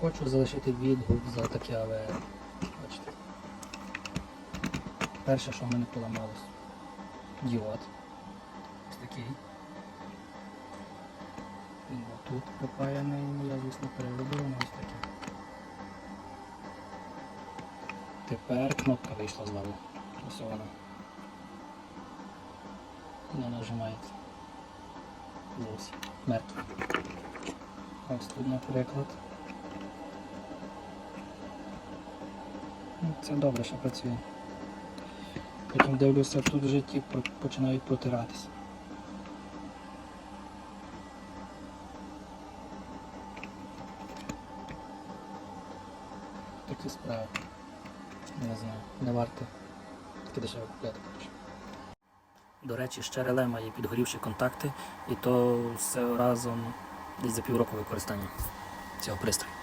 Хочу залишити відгук за таке АВР. Бачите. Перше, що в мене поламалось. Діод. Ось такий. Він був тут припаяний, ну, я, звісно, переробив на ось такий. Тепер кнопка вийшла з ладу. Ось вона. Не нажимається. Мертва. Ось тут, наприклад. Це добре, що працює. Потім дивлюся, тут вже ті починають протиратися. Такі справи. Не знаю, не варто таке дешево купляти. коротше. До речі, ще реле має підгорівші контакти, і то все разом десь за півроку використання цього пристрою.